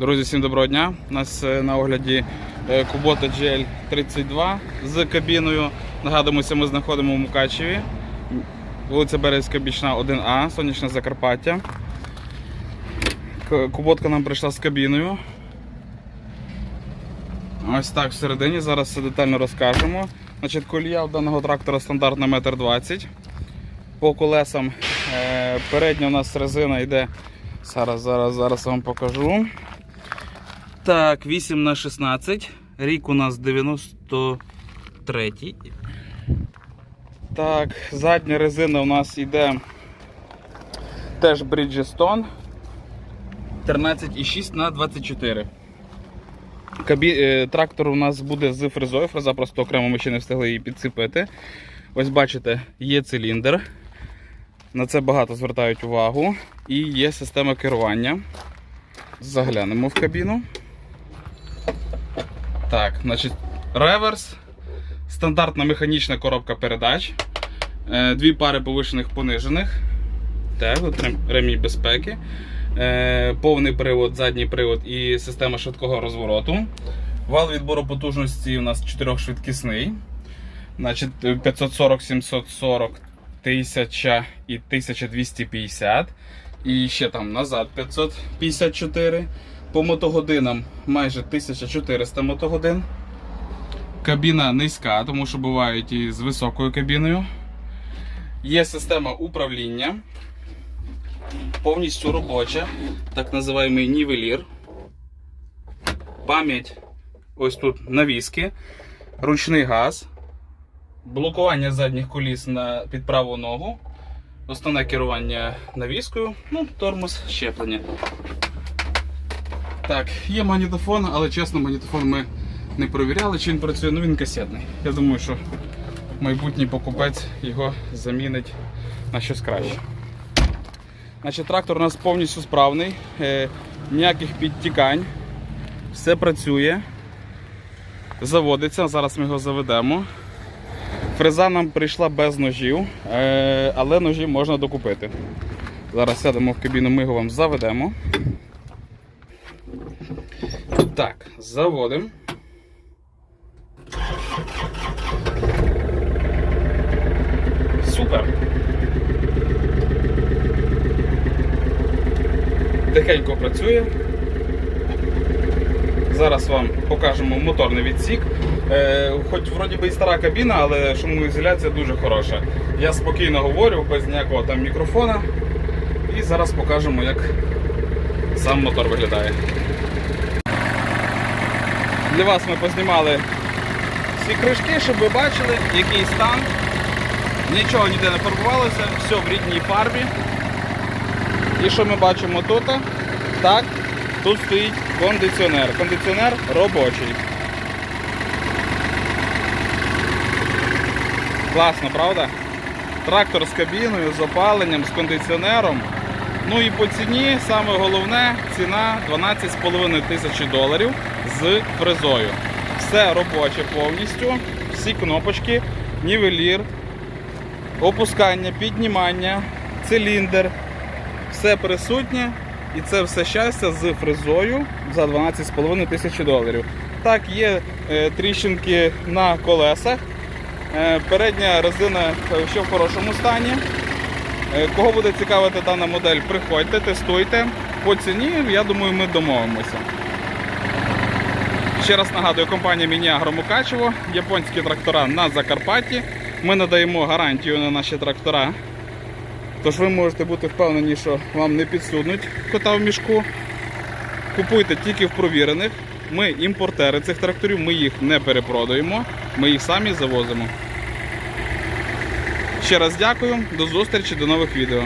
Друзі, всім доброго дня. У нас е, на огляді е, Kubota GL32 з кабіною. Нагадуємося, ми знаходимо в Мукачеві. Вулиця Березька Бічна 1А, сонячне Закарпаття. Куботка нам прийшла з кабіною. Ось так всередині. Зараз все детально розкажемо. Значить, колія у даного трактора стандартна 1,20 м. По колесам е, передня у нас резина йде. Зараз, зараз, зараз вам покажу. Так, 8 на 16. Рік у нас 93. Так, задня резина у нас йде теж Bridgestone 13,6 на 24. Кабі... е, Трактор у нас буде з фрезою. Фреза просто окремо ми ще не встигли її підсипити. Ось бачите, є циліндр. На це багато звертають увагу. І є система керування. Заглянемо в кабіну. Так, значить, реверс, стандартна механічна коробка передач, е, дві пари повишених понижених. Так, от ремінь безпеки, е, повний привод, задній привод і система швидкого розвороту. Вал відбору потужності у нас чотирьохшвидкісний. Значить, 540, 740, 1000 і 1250. І ще там назад 554. По мотогодинам майже 1400 мотогодин. Кабіна низька, тому що бувають і з високою кабіною. Є система управління. Повністю робоча, так називаємо нівелір. Пам'ять ось тут навіски, ручний газ, блокування задніх коліс на під праву ногу, основне керування навіскою, ну, тормоз, щеплення. Так, є магнітофон, але чесно, магнітофон ми не перевіряли, чи він працює, ну він касетний. Я думаю, що майбутній покупець його замінить на щось краще. Значить, трактор у нас повністю справний, е, ніяких підтікань, все працює, заводиться, зараз ми його заведемо. Фреза нам прийшла без ножів, е, але ножі можна докупити. Зараз сядемо в кабіну, ми його вам заведемо. Так, заводимо. Супер. Тихенько працює. Зараз вам покажемо моторний відсік. Е, хоч вроді би і стара кабіна, але шумоізоляція дуже хороша. Я спокійно говорю, без ніякого там мікрофона. І зараз покажемо, як сам мотор виглядає. Для вас ми познімали всі кришки, щоб ви бачили, який стан. Нічого ніде не фарбувалося, все в рідній фарбі. І що ми бачимо тут? Так, тут стоїть кондиціонер. Кондиціонер робочий. Класно, правда? Трактор з кабіною, з опаленням, з кондиціонером. Ну і по ціні, саме головне, ціна 12,5 тисячі доларів з фрезою. Все робоче повністю, всі кнопочки, нівелір, опускання, піднімання, циліндр, все присутнє. І це все щастя з фрезою за 12,5 тисячі доларів. Так, є е, тріщинки на колесах. Е, передня резина е, ще в хорошому стані. Е, Кого буде цікавити дана модель, приходьте, тестуйте. По ціні, я думаю, ми домовимося. Ще раз нагадую, компанія Мініагро Мукачево, японські трактора на Закарпатті. Ми надаємо гарантію на наші трактора. Тож ви можете бути впевнені, що вам не підсуднуть кота в мішку. Купуйте тільки в провірених. Ми імпортери цих тракторів, ми їх не перепродаємо, ми їх самі завозимо. Ще раз дякую, до зустрічі, до нових відео.